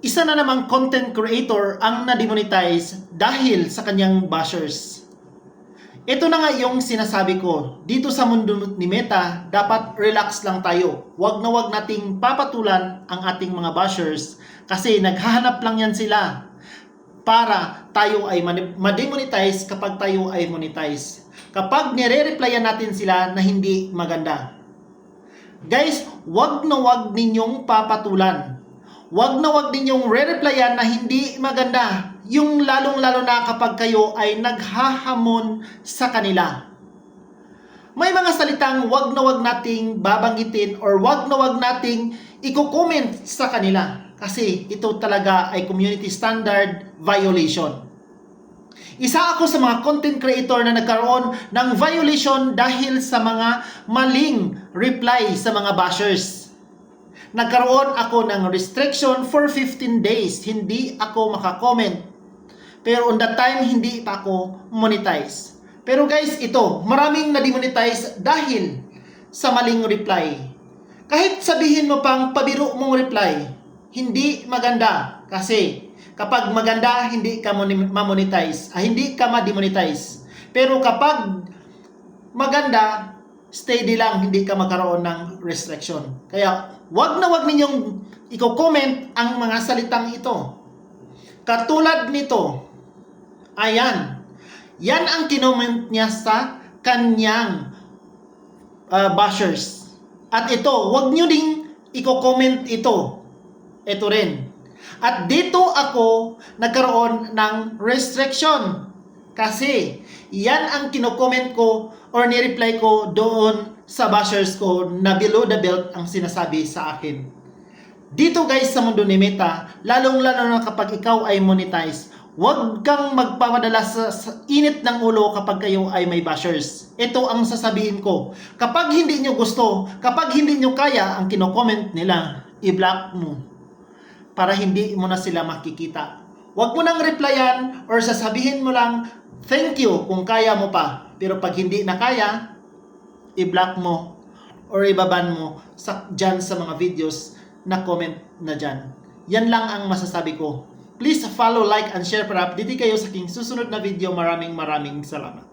isa na namang content creator ang na-demonetize dahil sa kanyang bashers. Ito na nga yung sinasabi ko, dito sa mundo ni Meta, dapat relax lang tayo. Huwag na huwag nating papatulan ang ating mga bashers kasi naghahanap lang yan sila para tayo ay ma-demonetize kapag tayo ay monetize. Kapag nire-replyan natin sila na hindi maganda. Guys, wag na wag ninyong papatulan. Wag na wag ninyong re-replyan na hindi maganda. Yung lalong-lalo na kapag kayo ay naghahamon sa kanila. May mga salitang wag na wag nating babanggitin or wag na wag nating i-comment sa kanila. Kasi ito talaga ay community standard violation. Isa ako sa mga content creator na nagkaroon ng violation dahil sa mga maling reply sa mga bashers. Nagkaroon ako ng restriction for 15 days. Hindi ako makakomment. Pero on that time, hindi pa ako monetize. Pero guys, ito, maraming na-demonetize dahil sa maling reply. Kahit sabihin mo pang pabiro mong reply, hindi maganda. Kasi kapag maganda, hindi ka ma-monetize. Ah, hindi ka ma-demonetize. Pero kapag maganda, steady lang, hindi ka magkaroon ng restriction. Kaya, wag na wag ninyong i-comment ang mga salitang ito. Katulad nito, ayan, yan ang kinoment niya sa kanyang uh, bashers. At ito, wag nyo ding i-comment ito. Ito rin. At dito ako nagkaroon ng restriction. Kasi yan ang kino-comment ko or ni-reply ko doon sa bashers ko na below the belt ang sinasabi sa akin. Dito guys sa mundo ni Meta, lalong-lalo na kapag ikaw ay monetize, huwag kang magpapadala sa, sa init ng ulo kapag kayo ay may bashers. Ito ang sasabihin ko. Kapag hindi nyo gusto, kapag hindi nyo kaya ang kino-comment nila, i-block mo para hindi mo na sila makikita. Huwag mo nang replyan or sasabihin mo lang, thank you kung kaya mo pa. Pero pag hindi na kaya, i-block mo or ibaban mo sa, dyan sa mga videos na comment na dyan. Yan lang ang masasabi ko. Please follow, like, and share para update kayo sa aking susunod na video. Maraming maraming salamat.